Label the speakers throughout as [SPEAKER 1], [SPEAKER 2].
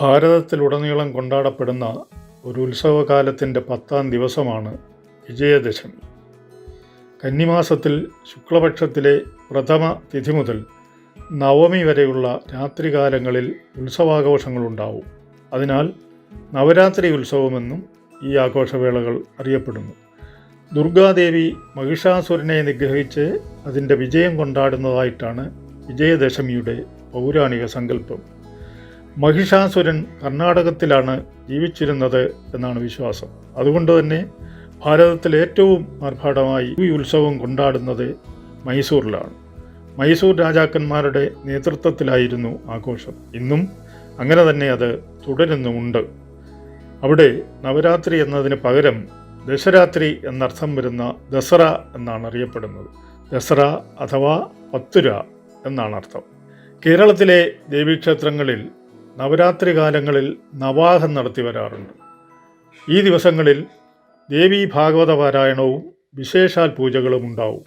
[SPEAKER 1] ഭാരതത്തിലുടനീളം കൊണ്ടാടപ്പെടുന്ന ഒരു ഉത്സവകാലത്തിന്റെ പത്താം ദിവസമാണ് വിജയദശമി. കന്നിമാസത്തിൽ ശുക്ലപക്ഷത്തിലെ പ്രഥമ തിഥി മുതൽ നവമി വരെയുള്ള രാത്രികാലങ്ങളിൽ ഉത്സവാഘോഷങ്ങളുണ്ടാവും. അതിനാൽ നവരാത്രി ഉത്സവമെന്നും ഈ ആഘോഷവേളകൾ അറിയപ്പെടുന്നു. ദുർഗാദേവി മഹിഷാസുരനെ നിഗ്രഹിച്ച് അതിന്റെ വിജയം കൊണ്ടാടുന്നതായിട്ടാണ് വിജയദശമിയുടെ പൗരാണിക സങ്കല്പം. മഹിഷാസുരൻ കർണാടകത്തിലാണ് ജീവിച്ചിരുന്നത് എന്നാണ് വിശ്വാസം. അതുകൊണ്ട് തന്നെ ഭാരതത്തിൽ ഏറ്റവും ആർഭാടമായി ഈ ഉത്സവം കൊണ്ടാടുന്നത് മൈസൂരിലാണ്. മൈസൂർ രാജാക്കന്മാരുടെ നേതൃത്വത്തിലായിരുന്നു ആഘോഷം. ഇന്നും അങ്ങനെ തന്നെ അത് തുടരുന്നുമുണ്ട്. അവിടെ നവരാത്രി എന്നതിന് പകരം ദശരാത്രി എന്നർത്ഥം വരുന്ന ദസറ എന്നാണ് അറിയപ്പെടുന്നത്. ദസറ അഥവാ പത്തുര എന്നാണ് അർത്ഥം. കേരളത്തിലെ ദേവീക്ഷേത്രങ്ങളിൽ നവരാത്രി കാലങ്ങളിൽ നവാഹം നടത്തി വരാറുണ്ട്. ഈ ദിവസങ്ങളിൽ ദേവീ ഭാഗവത പാരായണവും വിശേഷാൽ പൂജകളും ഉണ്ടാവും.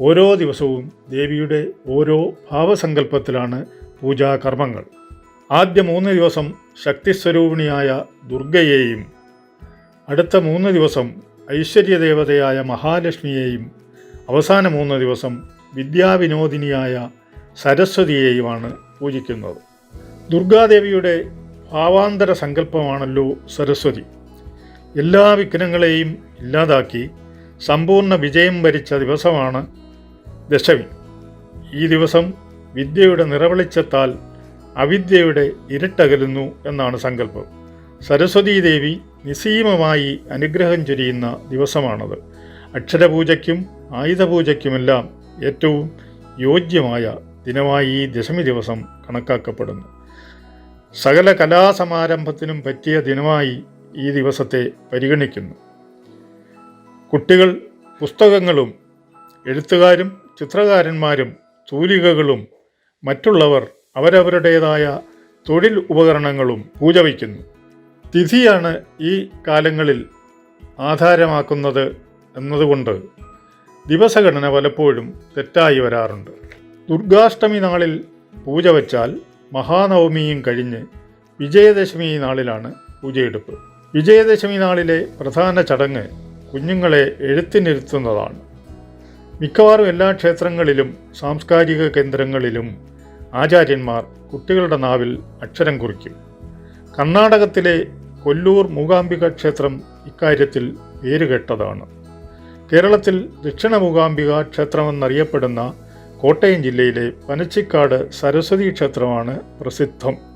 [SPEAKER 1] ഓരോ ദിവസവും ദേവിയുടെ ഓരോ ഭാവസങ്കല്പത്തിലാണ് പൂജാകർമ്മങ്ങൾ ആദ്യ മൂന്ന് ദിവസം ശക്തിസ്വരൂപിണിയായ ദുർഗയെയും അടുത്ത മൂന്ന് ദിവസം ഐശ്വര്യദേവതയായ മഹാലക്ഷ്മിയെയും അവസാന മൂന്ന് ദിവസം വിദ്യാവിനോദിനിയായ സരസ്വതിയെയുമാണ് പൂജിക്കുന്നത്. ദുർഗാദേവിയുടെ ഭാവാന്തര സങ്കല്പമാണല്ലോ സരസ്വതി. എല്ലാ വിഘ്നങ്ങളെയും ഇല്ലാതാക്കി സമ്പൂർണ വിജയം വരിച്ച ദിവസമാണ് ദശമി. ഈ ദിവസം വിദ്യയുടെ നിറവെളിച്ചത്താൽ അവിദ്യയുടെ ഇരുട്ടകലുന്നു എന്നാണ് സങ്കല്പം. സരസ്വതീ ദേവി നിസീമമായി അനുഗ്രഹം ചൊരിയുന്ന ദിവസമാണത്. അക്ഷരപൂജയ്ക്കും ആയുധപൂജയ്ക്കുമെല്ലാം ഏറ്റവും യോജ്യമായ ദിനമായി ഈ ദശമി ദിവസം കണക്കാക്കപ്പെടുന്നു. സകല കലാസമാരംഭത്തിനും പറ്റിയ ദിനമായി ഈ ദിവസത്തെ പരിഗണിക്കുന്നു. കുട്ടികൾ പുസ്തകങ്ങളും എഴുത്തുകാരും ചിത്രകാരന്മാരും തൂലികകളും മറ്റുള്ളവർ അവരവരുടേതായ തൊഴിൽ ഉപകരണങ്ങളും പൂജ വയ്ക്കുന്നു തിഥിയാണ് ഈ കാലങ്ങളിൽ ആധാരമാക്കുന്നത് എന്നതുകൊണ്ട് ദിവസഘടന പലപ്പോഴും തെറ്റായി വരാറുണ്ട്. ദുർഗാഷ്ടമി നാളിൽ പൂജ വച്ചാൽ മഹാനവമിയും കഴിഞ്ഞ് വിജയദശമി നാളിലാണ് പൂജയെടുപ്പ്. വിജയദശമി നാളിലെ പ്രധാന ചടങ്ങ് കുഞ്ഞുങ്ങളെ എഴുത്തിനിരുത്തുന്നതാണ് മിക്കവാറും എല്ലാ ക്ഷേത്രങ്ങളിലും സാംസ്കാരിക കേന്ദ്രങ്ങളിലും ആചാര്യന്മാർ കുട്ടികളുടെ നാവിൽ അക്ഷരം കുറിക്കും. കർണാടകത്തിലെ കൊല്ലൂർ മൂകാംബിക ക്ഷേത്രം ഇക്കാര്യത്തിൽ പേരുകെട്ടതാണ്. കേരളത്തിൽ ദക്ഷിണ മൂകാംബിക ക്ഷേത്രമെന്നറിയപ്പെടുന്ന കോട്ടയം ജില്ലയിലെ പനച്ചിക്കാട് സരസ്വതി ക്ഷേത്രമാണ് പ്രസിദ്ധം.